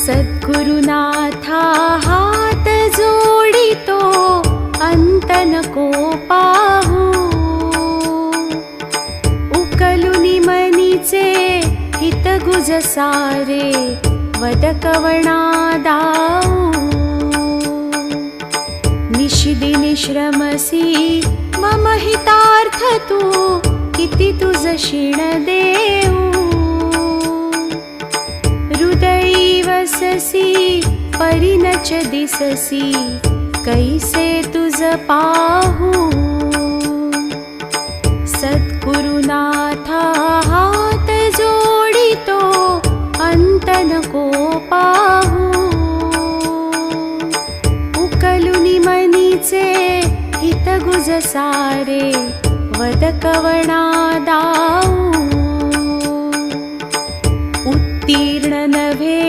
सद्गुरुनाथा हात जोडितो अंत नको पाहू। उकलुनी मनीचे हित गुज सारे वदकवणा दाऊ निशिदिनी श्रमसी मम हितार्थ तू किती तुझ शिण दिससी परिनच दिससी कैसे तुज पाहू? सद्गुरुनाथा हात जोडितो अंतन को पाहू. उकलुनि मनीचे हितगुज सारे वदकवणा दाऊ उत्तीर्ण नभे